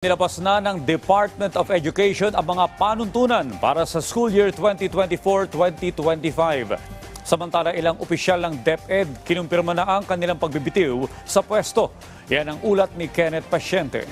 Nilabas na ng Department of Education ang mga panuntunan para sa school year 2024-2025. Samantala ilang opisyal ng DepEd kinumpirma na ang kanilang pagbibitiw sa pwesto. Yan ang ulat ni Kenneth Pasyente.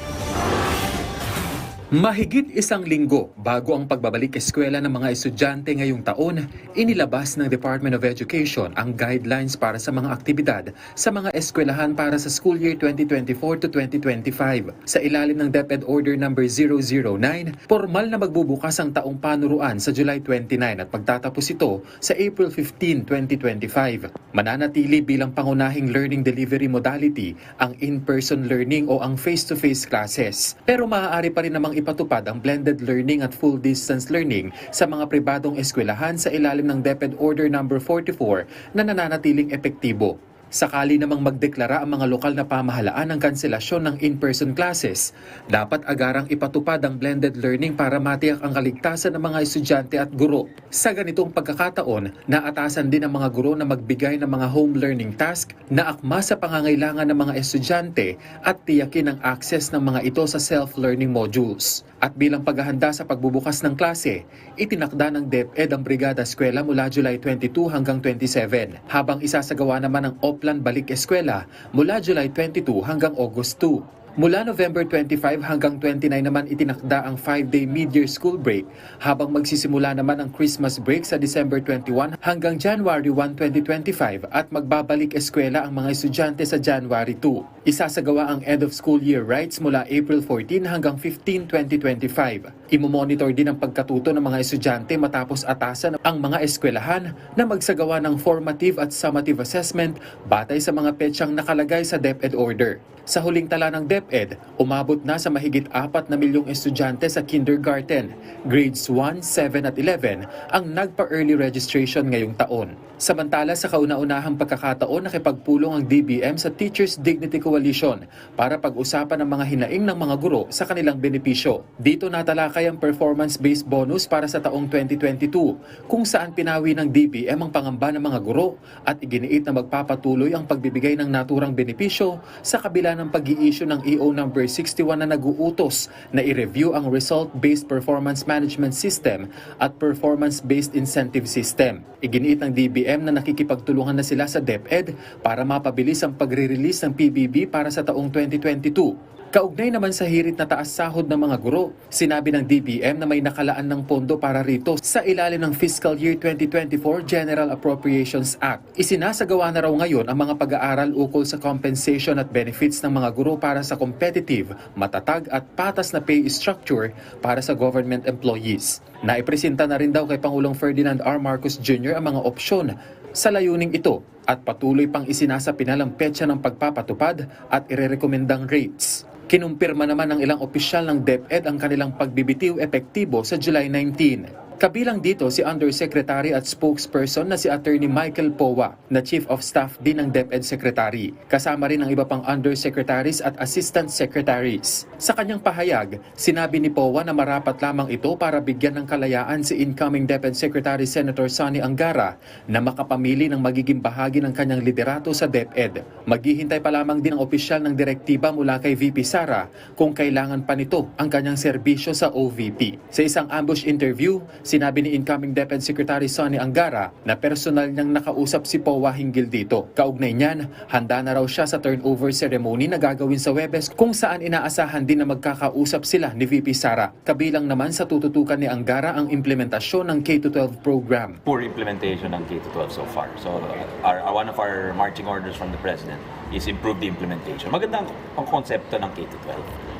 Mahigit isang linggo bago ang pagbabalik eskwela ng mga estudyante ngayong taon, inilabas ng Department of Education ang guidelines para sa mga aktibidad sa mga eskwelahan para sa school year 2024 to 2025. Sa ilalim ng DepEd Order No. 009, formal na magbubukas ang taong panuruan sa July 29 at pagtatapos ito sa April 15, 2025. Mananatili bilang pangunahing learning delivery modality ang in-person learning o ang face-to-face classes. Pero maaari pa rin namang ipatupad ang blended learning at full distance learning sa mga pribadong eskwelahan sa ilalim ng DepEd Order No. 44 na nananatiling epektibo. Sakali namang magdeklara ang mga lokal na pamahalaan ng kanselasyon ng in-person classes, dapat agarang ipatupad ang blended learning para matiyak ang kaligtasan ng mga estudyante at guro. Sa ganitong pagkakataon, naatasan din ang mga guro na magbigay ng mga home learning task na akma sa pangangailangan ng mga estudyante at tiyakin ang access ng mga ito sa self-learning modules. At bilang paghahanda sa pagbubukas ng klase, itinakda ng DepEd ang Brigada Eskwela mula July 22 hanggang 27, habang isasagawa naman ang Oplan Balik Eskwela mula July 22 hanggang August 2. Mula November 25 hanggang 29 naman itinakda ang 5-day mid-year school break habang magsisimula naman ang Christmas break sa December 21 hanggang January 1, 2025 at magbabalik eskwela ang mga estudyante sa January 2. Isasagawa ang end of school year rights mula April 14 hanggang 15, 2025. Imomonitor din ang pagkatuto ng mga estudyante matapos atasan ang mga eskwelahan na magsagawa ng formative at summative assessment batay sa mga petsang nakalagay sa DepEd order. Sa huling tala ng DepEd, umabot na sa mahigit 4 na milyong estudyante sa kindergarten, grades 1, 7 at 11 ang nagpa-early registration ngayong taon. Samantala sa kauna-unahang pagkakataon nakipagpulong ang DBM sa Teachers Dignity Coalition para pag-usapan ang mga hinaing ng mga guro sa kanilang benepisyo. Dito natalakay ang performance-based bonus para sa taong 2022 kung saan pinawi ng DBM ang pangamba ng mga guro at iginiit na magpapatuloy ang pagbibigay ng naturang benepisyo sa kabila ng pag-i-issue ng EO number 61 na naguutos na i-review ang result-based performance management system at performance-based incentive system. Iginiit ng DBM na nakikipagtulungan na sila sa DepEd para mapabilis ang pagre-release ng PBB para sa taong 2022. Kaugnay naman sa hirit na taas sahod ng mga guro, sinabi ng DBM na may nakalaan ng pondo para rito sa ilalim ng Fiscal Year 2024 General Appropriations Act. Isinasagawa na raw ngayon ang mga pag-aaral ukol sa compensation at benefits ng mga guro para sa competitive, matatag at patas na pay structure para sa government employees. Naipresenta na rin daw kay Pangulong Ferdinand R. Marcos Jr. ang mga opsyon sa layuning ito at patuloy pang isinasapinal ang petsa ng pagpapatupad at irerekomendang rates. Kinumpirma naman ng ilang opisyal ng DepEd ang kanilang pagbibitiw epektibo sa July 19. Kabilang dito si Undersecretary at spokesperson na si Attorney Michael Powa na Chief of Staff din ng DepEd Secretary. Kasama rin ang iba pang Undersecretaries at Assistant Secretaries. Sa kanyang pahayag, sinabi ni Powa na marapat lamang ito para bigyan ng kalayaan si incoming DepEd Secretary Senator Sonny Angara na makapamili ng magiging bahagi ng kanyang liderato sa DepEd. Maghihintay pa lamang din ang opisyal ng direktiba mula kay VP Sara kung kailangan pa nito ang kanyang serbisyo sa OVP. Sa isang ambush interview, Sinabi ni incoming DepEd Secretary Sonny Angara na personal niyang nakausap si Powa hinggil dito. Kaugnay niyan, handa na raw siya sa turnover ceremony na gagawin sa Webes kung saan inaasahan din na magkakausap sila ni VP Sara. Kabilang naman sa tututukan ni Angara ang implementasyon ng K-12 program. poor implementation ng K-12 so far. So, our, our- one of our marching orders from the President is improve the implementation. Maganda ang, ang konsepto ng K-12.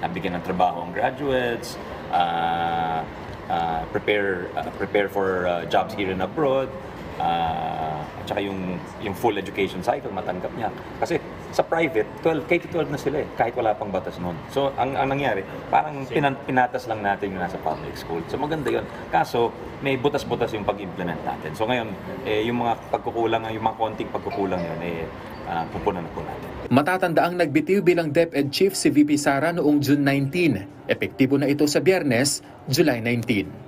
Nabigyan ng trabaho ang graduates, uh, uh, prepare uh, prepare for uh, jobs here and abroad, uh, at saka yung, yung full education cycle, matanggap niya. Kasi sa private, 12, K-12 na sila eh, kahit wala pang batas noon. So, ang, ang nangyari, parang pinan, pinatas lang natin yung nasa public school. So, maganda yun. Kaso, may butas-butas yung pag-implement natin. So, ngayon, eh, yung mga pagkukulang, yung mga konting pagkukulang yun, eh, uh, pupunan na po natin. Matatanda ang nagbitiw bilang DepEd Chief si VP Sara noong June 19. Epektibo na ito sa biyernes, July 19.